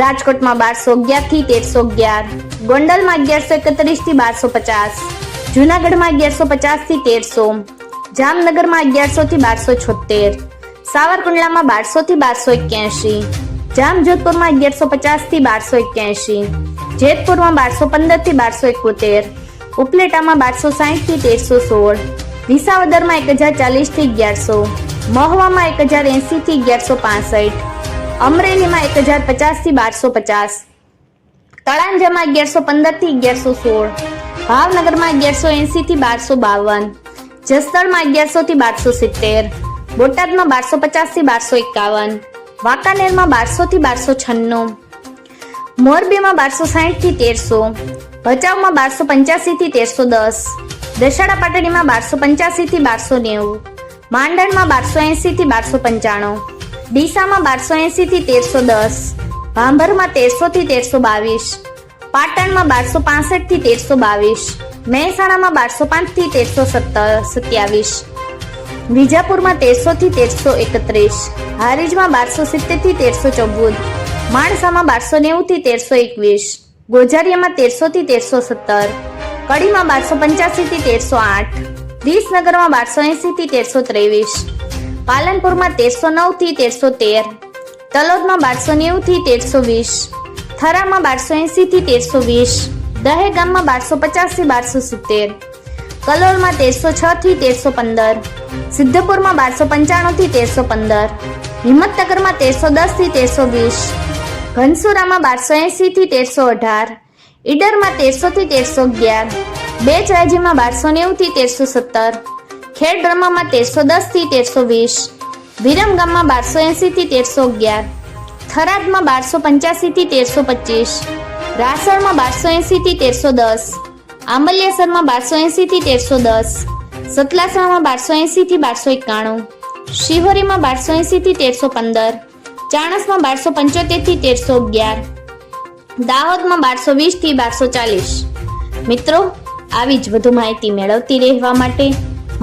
રાજકોટમાં બારસો અગિયારથી તેરસો અગિયાર, ગોંડલમાં અગિયારસો એકત્રીસથી બારસો પચાસ, જુનાગઢમાં અગિયારસો પચાસથી તેરસો, જામનગરમાં અગિયારસો થી બારસો છોતેર સાવરકુંડલામાં બારસો થી બારસો એક્યાસી જામજોધપુરમાં અગિયારસો પચાસથી બારસો એક્યાસી જેતપુરમાં બારસો પંદરથી બારસો એકોતેર, ઉપલેટામાં બારસો સાહીઠથી તેરસો સોળ, વિસાવદરમાં એક હજાર ચાલીસથી અગિયારસો, મહુવામાં એક હજાર એંસી થી અગિયારસો પાસઠ અમરેલીમાં એક હજાર પચાસથી બારસો પચાસ. તળાંજામાં અગિયારસો પંદરથી અગિયારસો સોળ. ભાવનગરમાં અગિયારસો એંસી થી બારસો બાવન. જસદણમાં અગિયારસો થી બારસો સિત્તેર. બોટાદમાં બારસો પચાસથી બારસો એકાવન. વાંકાનેરમાં બારસો થી બારસો છન્નું. મોરબીમાં બારસો સાહીઠથી તેરસો. ભચાઉમાં બારસો પંચ્યાસી થી તેરસો દસ. દશાડા પાટડીમાં બારસો પંચ્યાસી થી બારસો નેવું. માંડણમાં બારસો એંસી થી બારસો પંચાણું. ડીસામાં બારસો એંસીથી તેરસો દસ, ભાંભરમાં તેરસો થી તેરસો બાવીસ, પાટણમાં બારસો પાસઠથી તેરસો બાવીસ, મહેસાણામાં બારસો પાંચથી તેરસો સત્યાવીસ, વિજાપુરમાં તેરસો થી તેરસો એકત્રીસ, હારીજમાં બારસો સિત્તેરથી તેરસો ચૌદ, માણસામાં બારસો નેવું થી તેરસો એકવીસ ગોઝારિયામાં તેરસો થી તેરસો સત્તર, કડીમાં બારસો પંચ્યાસી થી તેરસો આઠ, વિસનગરમાં બારસો એંસીથી તેરસો ત્રેવીસ પાલનપુરમાં તેરસો નવથી તેરસો તેર, તલોદમાં બારસો નેવું થી તેરસો વીસ, થરામાં બારસો એંસીથી તેરસો વીસ દહેગામમાં બારસો પચાસથી બારસો સિત્તેર, કલોલમાં તેરસો છ થી તેરસો પંદર, સિદ્ધપુરમાં બારસો પંચાણું થી તેરસો પંદર, હિંમતનગરમાં તેરસો દસથી તેરસો વીસ, ઘનસુરામાં બારસો એંસીથી તેરસો અઢાર, ઈડરમાં તેરસો થી તેરસો અગિયાર, બેચરાજીમાં બારસો નેવું થી તેરસો સત્તર ખેડ બ્રહ્મામાં તેરસો દસથી તેરસો વીસ વિરમગામમાં બારસો એંસીથી તેરસો અગિયાર, થરાદમાં બારસો પંચ્યાસી થી તેરસો પચીસ, રાસણમાં બારસો એંસીથી તેરસો દસ, આંબલિયાસરમાં બારસો એંસીથી તેરસો દસ, સતલાસણમાં બારસો એંસીથી બારસો એકાણું, શિહોરીમાં બારસો એંસીથી તેરસો પંદર, ચાણસમાં બારસો પંચોતેરથી તેરસો અગિયાર, દાહોદમાં બારસો વીસથી બારસો ચાલીસ. મિત્રો, આવી જ વધુ માહિતી મેળવતી રહેવા માટે